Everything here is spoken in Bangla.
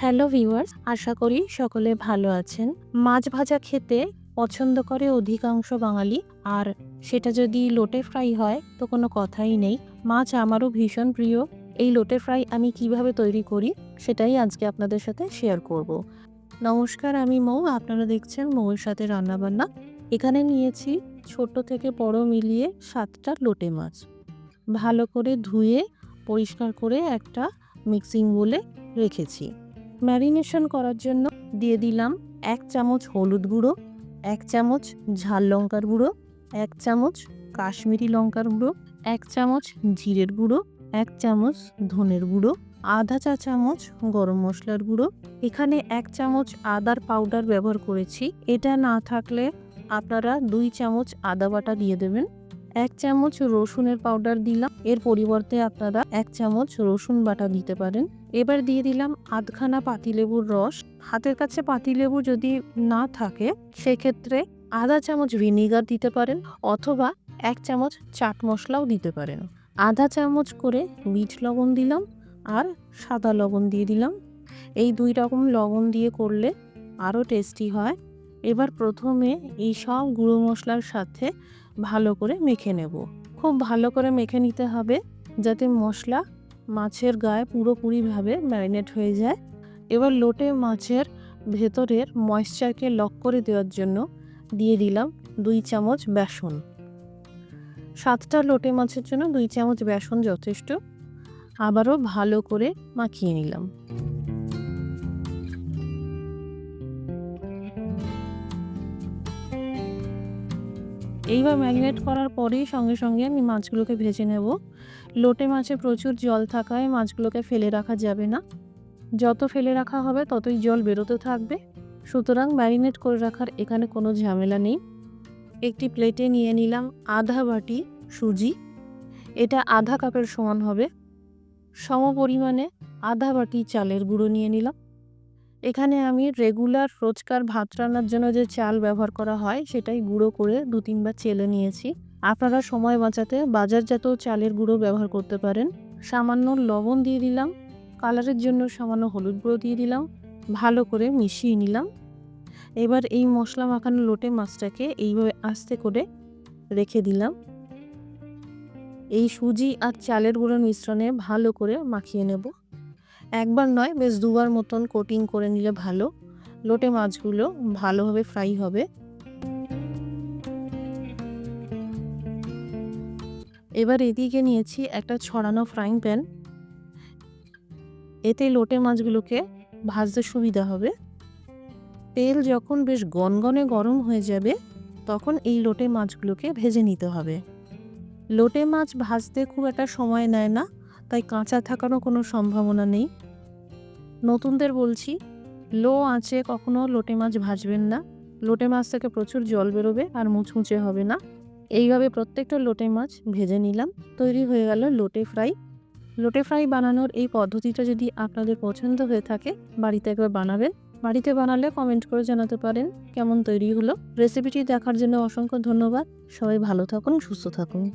হ্যালো ভিউয়ার্স, আশা করি সকলে ভালো আছেন। মাছ ভাজা খেতে পছন্দ করে অধিকাংশ বাঙালি, আর সেটা যদি লোটে ফ্রাই হয় তো কোনো কথাই নেই। মাছ আমারও ভীষণ প্রিয়। এই লোটে ফ্রাই আমি কীভাবে তৈরি করি সেটাই আজকে আপনাদের সাথে শেয়ার করব। নমস্কার, আমি মৌ। আপনারা দেখছেন মৌয়ের সাথে রান্নাবান্না। এখানে নিয়েছি ছোট থেকে বড় মিলিয়ে সাতটা লোটে মাছ। ভালো করে ধুয়ে, পরিষ্কার করে একটা মিক্সিং বলে রেখেছি। ম্যারিনেশন করার জন্য দিয়ে দিলাম এক চামচ হলুদ গুঁড়ো, এক চামচ ঝাল লঙ্কার গুঁড়ো, এক চামচ কাশ্মীরি লঙ্কার গুঁড়ো, এক চামচ জিরের গুঁড়ো, এক চামচ ধনের গুঁড়ো, আধা চা চামচ গরম মশলার গুঁড়ো। এখানে এক চামচ আদার পাউডার ব্যবহার করেছি। এটা না থাকলে আপনারা দুই চামচ আদা বাটা দিয়ে দেবেন। এক চামচ রসুনের পাউডার দিলাম। এর পরিবর্তে আপনারা এক চামচ রসুন বাটা দিতে পারেন। এবার দিয়ে দিলাম আধখানা পাতিলেবুর রস। হাতের কাছে পাতিলেবু যদি না থাকে, সেক্ষেত্রে আধা চামচ ভিনিগার দিতে পারেন অথবা এক চামচ চাট মশলাও দিতে পারেন। আধা চামচ করে বিট লবণ দিলাম আর সাদা লবণ দিয়ে দিলাম। এই দুই রকম লবণ দিয়ে করলে আরও টেস্টি হয়। এবার প্রথমে এই সব গুঁড়ো মশলার সাথে ভালো করে মেখে নেব। খুব ভালো করে মেখে নিতে হবে যাতে মশলা মাছের গায়ে পুরোপুরিভাবে ম্যারিনেট হয়ে যায়। এবার লোটে মাছের ভেতরের ময়েশ্চারকে লক করে দেওয়ার জন্য দিয়ে দিলাম দুই চামচ বেসন। সাতটা লোটে মাছের জন্য দুই চামচ বেসন যথেষ্ট। আবারও ভালো করে মাখিয়ে নিলাম। এইবার ম্যারিনেট করার পরেই সঙ্গে সঙ্গে আমি মাছগুলোকে ভেজে নেব। লোটে মাছে প্রচুর জল থাকায় মাছগুলোকে ফেলে রাখা যাবে না। যত ফেলে রাখা হবে ততই জল বেরোতে থাকবে। সুতরাং ম্যারিনেট করে রাখার এখানে কোনো ঝামেলা নেই। একটি প্লেটে নিয়ে নিলাম আধা বাটি সুজি। এটা আধা কাপের সমান হবে। সম পরিমাণে আধা বাটি চালের গুঁড়ো নিয়ে নিলাম। এখানে আমি রেগুলার রোজকার ভাত রান্নার জন্য যে চাল ব্যবহার করা হয়, সেটাই গুঁড়ো করে দু তিনবার চেলে নিয়েছি। আপনারা সময় বাঁচাতে বাজারজাত চালের গুঁড়ো ব্যবহার করতে পারেন। সামান্য লবণ দিয়ে দিলাম, কালারের জন্য সামান্য হলুদ গুঁড়ো দিয়ে দিলাম, ভালো করে মিশিয়ে নিলাম। এবার এই মশলা মাখানো লোটে মাছটাকে এইভাবে আস্তে করে রেখে দিলাম। এই সুজি আর চালের গুঁড়োর মিশ্রণে ভালো করে মাখিয়ে নেব। একবার নয়, বেশ দুবার মতন কোটিং করে নিলে ভালো। লোটে মাছগুলো ভালোভাবে ফ্রাই হবে। এবার এদিকে নিয়েছি একটা ছড়ানো ফ্রাইং প্যান এতে লোটে মাছগুলোকে ভাজতে সুবিধা হবে। তেল যখন বেশ গনগনে গরম হয়ে যাবে, তখন এই লোটে মাছগুলোকে ভেজে নিতে হবে। লোটে মাছ ভাজতে খুব একটা সময় নেয় না। তাই কাঁচা থাকারও কোনো সম্ভাবনা নেই। নতুনদের বলছি, লো আঁচে কখনো লোটে মাছ ভাজবেন না। লোটে মাছ থেকে প্রচুর জল বেরোবে আর মুচমুচে হবে না। এইভাবে প্রত্যেকটা লোটে মাছ ভেজে নিলাম, তৈরি হয়ে গেল লোটে ফ্রাই। লোটে ফ্রাই বানানোর এই পদ্ধতিটা যদি আপনাদের পছন্দ হয়ে থাকে, বাড়িতে একবার বানাবেন। বাড়িতে বানালে কমেন্ট করে জানাতে পারেন কেমন তৈরি হলো। রেসিপিটি দেখার জন্য অসংখ্য ধন্যবাদ। সবাই ভালো থাকুন, সুস্থ থাকুন।